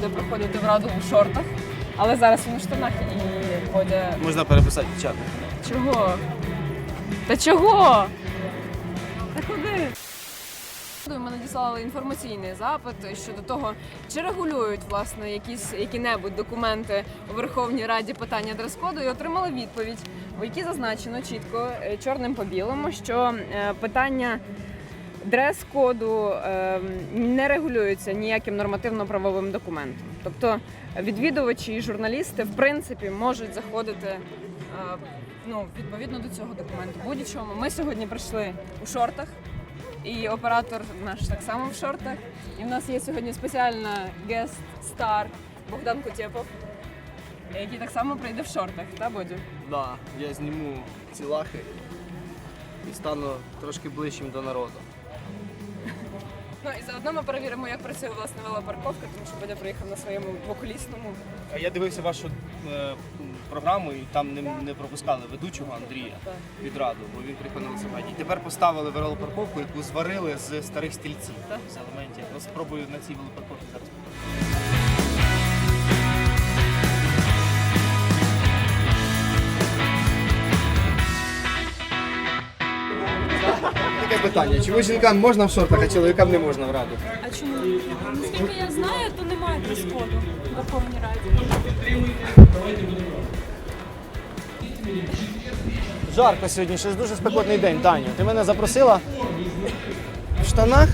буде приходити в раду у шортах, але зараз він у штанах і Бодя. Можна переписати чат. Чого? Та чого? Та куди? Ми надіслали інформаційний запит щодо того, чи регулюють власне якісь які-небудь документи у Верховній Раді питання дрес-коду і отримали відповідь, у якій зазначено чітко е, чорним по білому, що е, питання дрес-коду е, не регулюється ніяким нормативно-правовим документом. Тобто відвідувачі і журналісти в принципі можуть заходити е, ну, відповідно до цього документу. Будь-чому. Ми сьогодні прийшли у шортах, і оператор наш так само в шортах. І в нас є сьогодні спеціальна гест-стар Богдан Кутєпов, який так само прийде в шортах, та Бодю? Да, я зніму ці лахи і стану трошки ближчим до народу. Ну і заодно ми перевіримо, як працює власне велопарковка, тому що Бодя приїхав на своєму двоколісному. А Я дивився вашу е, програму і там не, не пропускали ведучого Андрія Так. від раду, бо він приїхав на велосипеді. І тепер поставили велопарковку, яку зварили з старих стільців Так. з елементів. Я спробую на цій велопарковці зараз. Питання. Чому жінкам можна в шортах, а чоловікам не можна в раду? А чому? Наскільки я знаю, то немає дрес-коду в Верховній Раді. Жарко сьогодні, щось дуже спекотний день. Таню, ти мене запросила в штанах,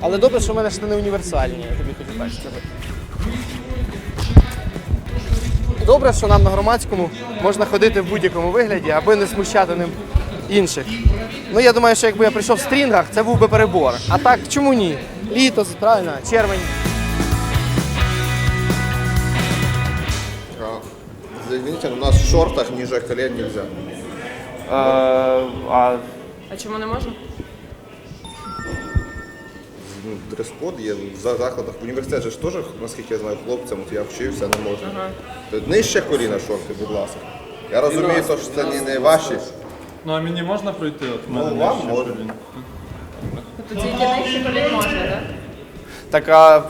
але добре, що в мене штани універсальні, я тобі хочу так сказати. Добре, що нам на громадському можна ходити в будь-якому вигляді, аби не смущати ним інших. Ну я думаю, що якби я прийшов в стрінгах, це був би перебор. А так, чому ні? Літо, правильно, червень. Извините, у нас в шортах ниже колен нельзя. а А чому не можна? Ну, дрес-код є в за- закладах. В університеті же ж теж, наскільки я знаю, хлопцям, от я вчився, не можна. Ага. Нижче коліна шорти, будь ласка. Я розумію, то, що це не, не ваші. Ну а мені можна пройти? От в мене Ну, вам нижче можна. колін. Тобто тільки нижче колін можна, так? так, а,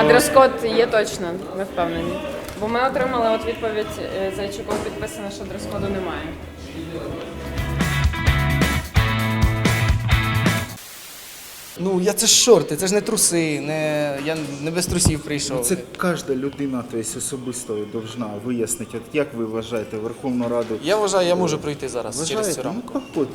А дрес-код є точно, ми впевнені. Бо ми отримали от відповідь е, чого підписано, що дрес-коду немає. Ну, я це ж шорти, це ж не труси, не, я не без трусів прийшов. Це кожна людина тобто, особисто должна вияснити. От як ви вважаєте Верховну Раду? Я вважаю, я можу пройти зараз через цю рамку. Ну.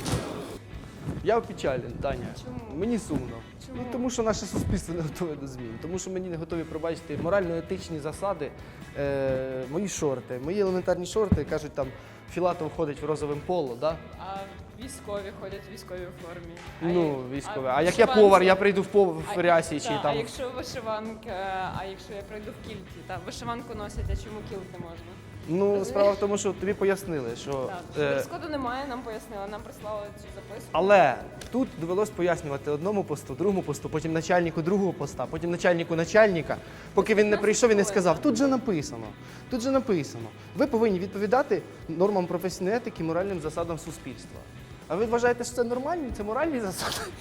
Я опечален, Таня. Мені сумно. Ну, тому що наше суспільство не готове до змін. Тому що мені не готові пробачити морально-етичні засади, е, мої шорти, мої елементарні шорти, кажуть, там Філатов ходить в розовим поло, да? А військові ходять в військовій формі. ну, військове. А як я повар, я прийду в, пов... в рясі чи та, там. А якщо вишиванка, а якщо я прийду в кільті, та вишиванку носять, а чому кілти можна? Ну, справа в тому, що тобі пояснили, що. Так, е, дрес-коду немає, нам пояснили, нам прислали цю записку. Але тут довелось пояснювати одному посту, другому посту, потім начальнику другого поста, потім начальнику начальника. Поки він не прийшов і не сказав, тут же написано, тут же написано. Ви повинні відповідати нормам професійної етики, моральним засадам суспільства. А ви вважаєте, що це нормальні? Це моральні засади?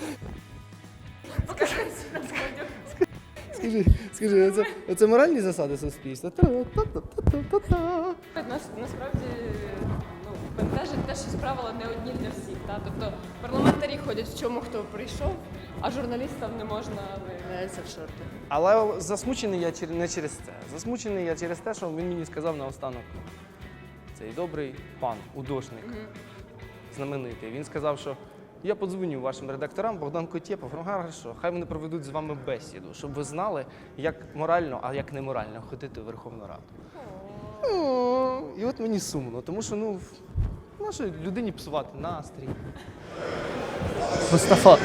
Скажи, скажи, оце, оце моральні засади суспільства? Та-та-та-та-та-та. Нас насправді ну, бентежить те, що справила не одні для всіх. Та? Тобто парламентарі ходять в чому хто прийшов, а журналістам не можна виявляється в шорти. Але засмучений я чер- не через це. Засмучений я через те, що він мені сказав наостанок. Цей добрий пан, удошник, знаменитий. Він сказав, що я подзвоню вашим редакторам Богдан Котєпов. Ну, хорошо, хай вони проведуть з вами бесіду, щоб ви знали, як морально, а як неморально ходити в Верховну Раду. І от мені сумно, тому що ну, нашій людині псувати настрій. Мустафа.